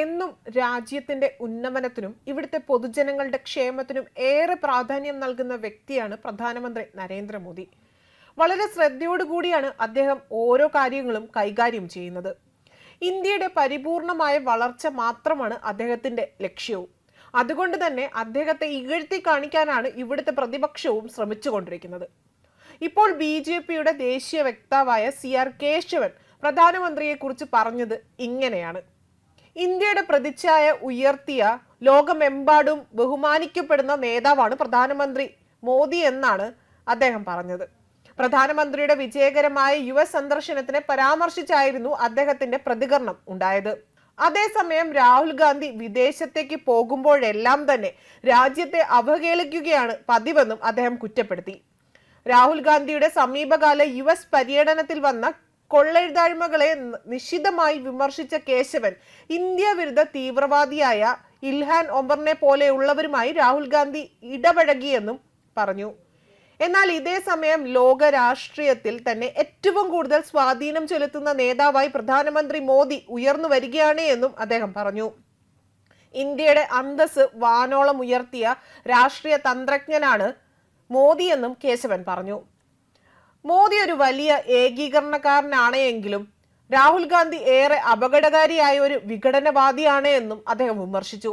എന്നും രാജ്യത്തിന്റെ ഉന്നമനത്തിനും ഇവിടുത്തെ പൊതുജനങ്ങളുടെ ക്ഷേമത്തിനും ഏറെ പ്രാധാന്യം നൽകുന്ന വ്യക്തിയാണ് പ്രധാനമന്ത്രി നരേന്ദ്രമോദി. വളരെ ശ്രദ്ധയോടുകൂടിയാണ് അദ്ദേഹം ഓരോ കാര്യങ്ങളും കൈകാര്യം ചെയ്യുന്നത്. ഇന്ത്യയുടെ പരിപൂർണമായ വളർച്ച മാത്രമാണ് അദ്ദേഹത്തിന്റെ ലക്ഷ്യവും. അതുകൊണ്ട് തന്നെ അദ്ദേഹത്തെ ഇകഴ്ത്തി കാണിക്കാനാണ് ഇവിടുത്തെ പ്രതിപക്ഷവും ശ്രമിച്ചുകൊണ്ടിരിക്കുന്നത്. ഇപ്പോൾ ബി ജെ പിയുടെ ദേശീയ വക്താവായ സി ആർ കേശവൻ പ്രധാനമന്ത്രിയെക്കുറിച്ച് പറഞ്ഞത് ഇങ്ങനെയാണ്. ഇന്ത്യയുടെ പ്രതിച്ഛായ ഉയർത്തിയ ലോകമെമ്പാടും ബഹുമാനിക്കപ്പെടുന്ന നേതാവാണ് പ്രധാനമന്ത്രി മോദി എന്നാണ് അദ്ദേഹം പറഞ്ഞത്. പ്രധാനമന്ത്രിയുടെ വിജയകരമായ യു എസ് സന്ദർശനത്തിനെ പരാമർശിച്ചായിരുന്നു അദ്ദേഹത്തിന്റെ പ്രതികരണം ഉണ്ടായത്. അതേസമയം രാഹുൽ ഗാന്ധി വിദേശത്തേക്ക് പോകുമ്പോഴെല്ലാം തന്നെ രാജ്യത്തെ അവഹേളിക്കുകയാണ് പതിവെന്നും അദ്ദേഹം കുറ്റപ്പെടുത്തി. രാഹുൽ ഗാന്ധിയുടെ സമീപകാല യു എസ് പര്യടനത്തിൽ വന്ന കൊള്ളെഴുതായ്മകളെ നിശിതമായി വിമർശിച്ച കേശവൻ ഇന്ത്യ വിരുദ്ധ തീവ്രവാദിയായ ഇൽഹാൻ ഒമറിനെ പോലെയുള്ളവരുമായി രാഹുൽ ഗാന്ധി ഇടപഴകിയെന്നും പറഞ്ഞു. എന്നാൽ ഇതേ സമയം ലോക രാഷ്ട്രീയത്തിൽ തന്നെ ഏറ്റവും കൂടുതൽ സ്വാധീനം ചെലുത്തുന്ന നേതാവായി പ്രധാനമന്ത്രി മോദി ഉയർന്നു വരികയാണ് എന്നും അദ്ദേഹം പറഞ്ഞു. ഇന്ത്യയുടെ അന്തസ് വാനോളം ഉയർത്തിയ രാഷ്ട്രീയ തന്ത്രജ്ഞനാണ് മോദിയെന്നും കേശവൻ പറഞ്ഞു. മോദി ഒരു വലിയ ഏകീകരണക്കാരനാണ് എങ്കിലും രാഹുൽ ഗാന്ധി ഏറെ അപകടകാരിയായ ഒരു വിഘടനവാദിയാണ് എന്നും അദ്ദേഹം വിമർശിച്ചു.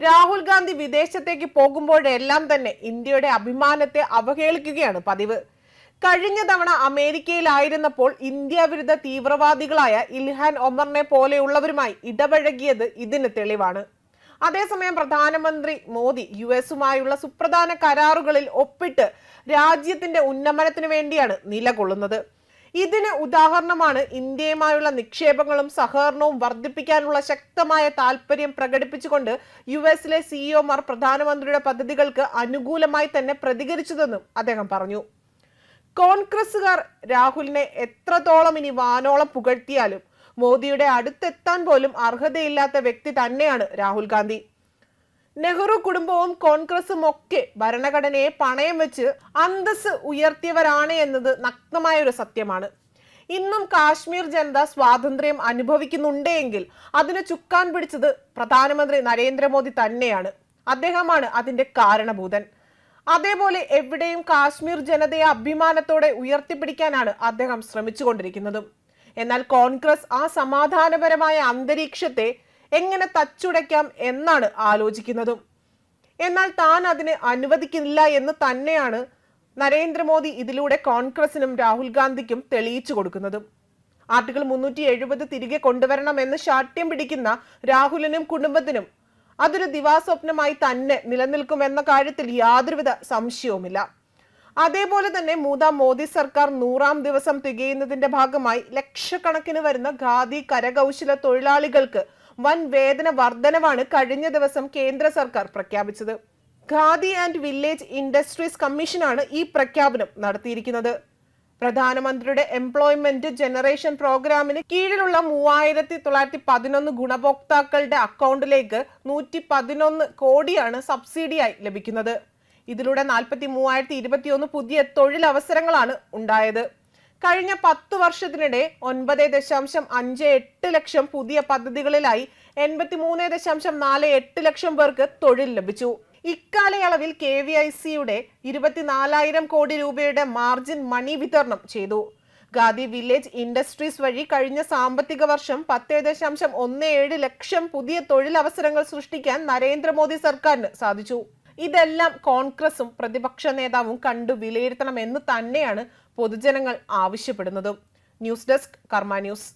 രാഹുൽ ഗാന്ധി വിദേശത്തേക്ക് പോകുമ്പോഴെല്ലാം തന്നെ ഇന്ത്യയുടെ അഭിമാനത്തെ അവഹേളിക്കുകയാണ് പതിവ്. കഴിഞ്ഞ തവണ അമേരിക്കയിലായിരുന്നപ്പോൾ ഇന്ത്യ വിരുദ്ധ തീവ്രവാദികളായ ഇൽഹാൻ ഒമറിനെ പോലെയുള്ളവരുമായി ഇടപഴകിയത് ഇതിന് തെളിവാണ്. അതേസമയം പ്രധാനമന്ത്രി മോദി യു എസുമായുള്ള സുപ്രധാന കരാറുകളിൽ ഒപ്പിട്ട് രാജ്യത്തിന്റെ ഉന്നമനത്തിന് വേണ്ടിയാണ് നിലകൊള്ളുന്നത്. ഇതിന് ഉദാഹരണമാണ് ഇന്ത്യയുമായുള്ള നിക്ഷേപങ്ങളും സഹകരണവും വർദ്ധിപ്പിക്കാനുള്ള ശക്തമായ താല്പര്യം പ്രകടിപ്പിച്ചുകൊണ്ട് യു എസിലെ സിഇഒമാർ പ്രധാനമന്ത്രിയുടെ പദ്ധതികൾക്ക് അനുകൂലമായി തന്നെ പ്രതികരിച്ചതെന്നും അദ്ദേഹം പറഞ്ഞു. കോൺഗ്രസുകാർ രാഹുലിനെ എത്രത്തോളം ഇനി വാനോളം പുകഴ്ത്തിയാലും മോദിയുടെ അടുത്തെത്താൻ പോലും അർഹതയില്ലാത്ത വ്യക്തി തന്നെയാണ് രാഹുൽ ഗാന്ധി. നെഹ്റു കുടുംബവും കോൺഗ്രസും ഒക്കെ ഭരണഘടനയെ പണയം വെച്ച് അന്തസ് ഉയർത്തിയവരാണ് എന്നത് നഗ്നമായ ഒരു സത്യമാണ്. ഇന്നും കാശ്മീർ ജനത സ്വാതന്ത്ര്യം അനുഭവിക്കുന്നുണ്ടെങ്കിൽ അതിന് ചുക്കാൻ പിടിച്ചത് പ്രധാനമന്ത്രി നരേന്ദ്രമോദി തന്നെയാണ്. അദ്ദേഹമാണ് അതിന്റെ കാരണഭൂതൻ. അതേപോലെ എവിടെയും കാശ്മീർ ജനതയെ അഭിമാനത്തോടെ ഉയർത്തിപ്പിടിക്കാനാണ് അദ്ദേഹം ശ്രമിച്ചുകൊണ്ടിരിക്കുന്നതും. എന്നാൽ കോൺഗ്രസ് ആ സമാധാനപരമായ അന്തരീക്ഷത്തെ എങ്ങനെ തച്ചുടയ്ക്കാം എന്നാണ് ആലോചിക്കുന്നതും. എന്നാൽ താൻ അതിന് അനുവദിക്കില്ല എന്ന് തന്നെയാണ് നരേന്ദ്രമോദി ഇതിലൂടെ കോൺഗ്രസിനും രാഹുൽ ഗാന്ധിക്കും തെളിയിച്ചു കൊടുക്കുന്നതും. ആർട്ടിക്കിൾ മുന്നൂറ്റി എഴുപത് തിരികെ കൊണ്ടുവരണമെന്ന് ശാഠ്യം പിടിക്കുന്ന രാഹുലിനും കുടുംബത്തിനും അതൊരു ദിവാസ്വപ്നമായി തന്നെ നിലനിൽക്കുമെന്ന കാര്യത്തിൽ യാതൊരുവിധ സംശയവുമില്ല. അതേപോലെ തന്നെ മൂന്നാം മോദി സർക്കാർ നൂറാം ദിവസം തികയുന്നതിന്റെ ഭാഗമായി ലക്ഷക്കണക്കിന് വരുന്ന ഖാദി കരകൗശല തൊഴിലാളികൾക്ക് വൻ വേതന വർധനവാണ് കഴിഞ്ഞ ദിവസം കേന്ദ്ര സർക്കാർ പ്രഖ്യാപിച്ചത്. ഖാദി ആൻഡ് വില്ലേജ് ഇൻഡസ്ട്രീസ് കമ്മീഷനാണ് ഈ പ്രഖ്യാപനം നടത്തിയിരിക്കുന്നത്. പ്രധാനമന്ത്രിയുടെ എംപ്ലോയ്മെന്റ് ജനറേഷൻ പ്രോഗ്രാമിന് കീഴിലുള്ള മൂവായിരത്തി തൊള്ളായിരത്തി പതിനൊന്ന് ഗുണഭോക്താക്കളുടെ അക്കൗണ്ടിലേക്ക് നൂറ്റി പതിനൊന്ന് കോടിയാണ് സബ്സിഡിയായി ലഭിക്കുന്നത്. ഇതിലൂടെ നാൽപ്പത്തി മൂവായിരത്തി ഇരുപത്തിയൊന്ന് പുതിയ തൊഴിലവസരങ്ങളാണ് ഉണ്ടായത്. കഴിഞ്ഞ പത്തു വർഷത്തിനിടെ ഒൻപത് ദശാംശം അഞ്ച് എട്ട് ലക്ഷം പുതിയ പദ്ധതികളിലായി എൺപത്തി മൂന്ന് ദശാംശം നാല് എട്ട് ലക്ഷം പേർക്ക് തൊഴിൽ ലഭിച്ചു. ഇക്കാലയളവിൽ കെ വി ഐ സിയുടെ ഇരുപത്തിനാലായിരം കോടി രൂപയുടെ മാർജിൻ മണി വിതരണം ചെയ്തു. ഖാദി വില്ലേജ് ഇൻഡസ്ട്രീസ് വഴി കഴിഞ്ഞ സാമ്പത്തിക വർഷം പത്ത് ദശാംശം ഒന്ന് ഏഴ് ലക്ഷം പുതിയ തൊഴിലവസരങ്ങൾ സൃഷ്ടിക്കാൻ നരേന്ദ്രമോദി സർക്കാരിന് സാധിച്ചു. ഇതെല്ലാം കോൺഗ്രസും പ്രതിപക്ഷ നേതാവും കണ്ടു വിലയിരുത്തണമെന്ന് തന്നെയാണ് പൊതുജനങ്ങൾ ആവശ്യപ്പെടുന്നതും. News desk Karma news.